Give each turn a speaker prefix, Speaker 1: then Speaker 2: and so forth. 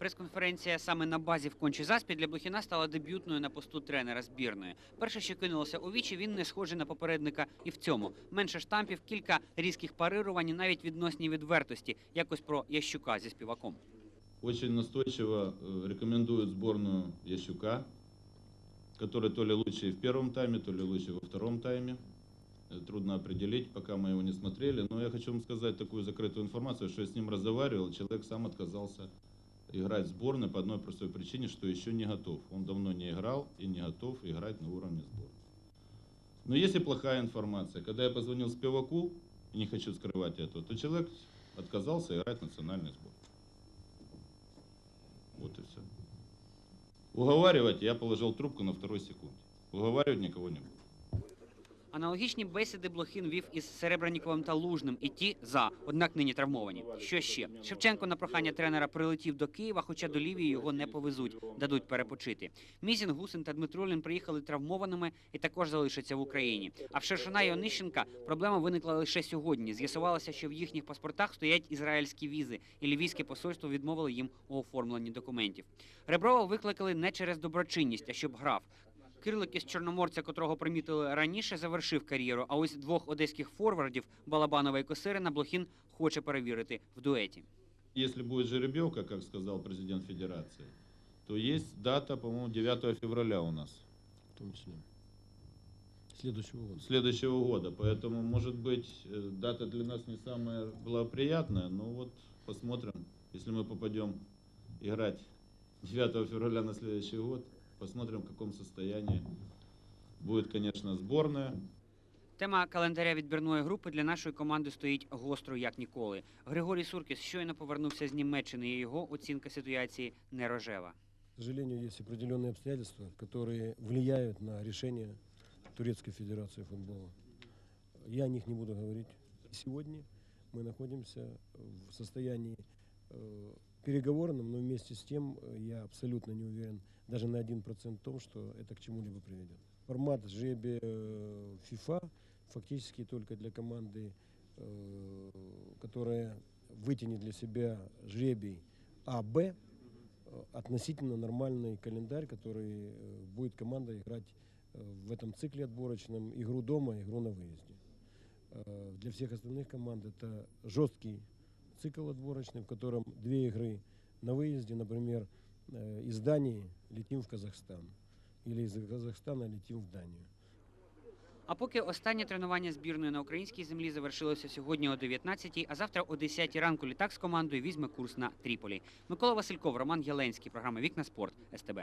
Speaker 1: Прес-конференція саме на базі в кончі заспі для Блохіна стала дебютною на посту тренера збірної. Перше, що кинулося у вічі, він не схожий на попередника і в цьому. Менше штампів, кілька різких парирувань, і навіть відносні відвертості, якось про Ящука зі співаком.
Speaker 2: Очень настойчиво э, рекомендуют сборную Ящука, который то ли лучше и в первом тайме, то ли лучше во втором тайме. Э, Трудно определить, пока мы его не смотрели. Но я хочу вам сказать такую закрытую информацию, что я с ним разговаривал, человек сам отказался играть в сборной по одной простой причине, что еще не готов. Он давно не играл и не готов играть на уровне сборной. Но если плохая информация, когда я позвонил Спиваку, и не хочу скрывать этого, то человек отказался играть в национальной сборной. Вот и все. Уговаривать я положил трубку на второй секунде. Уговаривать никого не буду.
Speaker 1: Аналогічні бесіди Блохін вів із Серебряніковим та Лужним, і ті за, однак нині травмовані. Що ще? Шевченко на прохання тренера прилетів до Києва, хоча до Лівії його не повезуть, дадуть перепочити. Мізін, Гусин та Дмитрулін приїхали травмованими і також залишаться в Україні. А в Шершина і Онищенка проблема виникла лише сьогодні. З'ясувалося, що в їхніх паспортах стоять ізраїльські візи, і лівійське посольство відмовило їм у оформленні документів. Реброва викликали не через доброчинність, а щоб грав. Кирлик із Чорноморця, котрого примітили раніше, завершив кар'єру. А ось двох одеських форвардів Балабанова і Косирина Блохін хоче перевірити в дуеті.
Speaker 2: Если будет жеребьевка, как сказал президент Федерации, то есть дата, по-моему, 9 февраля у нас,
Speaker 3: в том числе. Следующего года.
Speaker 2: следующего года. Поэтому, может быть, э, дата для нас не самая благоприятная, но вот посмотрим, если мы попадем играть 9 февраля на следующий год, посмотрим, в каком состоянии будет, конечно, сборная.
Speaker 1: Тема календаря відбірної групи для нашої команди стоїть гостро як ніколи. Григорій Суркіс щойно повернувся з Німеччини. і Його оцінка ситуації не рожева.
Speaker 3: К сожалению, есть определенные обстоятельства, которые влияют на решение Турецкой Федерации футбола. Я о них не буду говорить. Сегодня мы находимся в состоянии переговорном, но вместе с тем э, я абсолютно не уверен даже на 1% в том, что это к чему-либо приведет. Формат жребия э, FIFA фактически только для команды, э, которая вытянет для себя жребий А, Б, относительно нормальный календарь, который будет команда играть в этом цикле отборочном игру дома, игру на выезде. Для всех остальных команд это жесткий цикл отборочный, в котором две игры на выезде, например, э, из Дании летим в Казахстан или из Казахстана летим в Данию.
Speaker 1: А поки останнє тренування збірної на українській землі завершилося сьогодні о 19-й, а завтра о 10-й ранку літак з командою візьме курс на Тріполі. Микола Васильков, Роман Єленський, програма Вікна Спорт СТБ.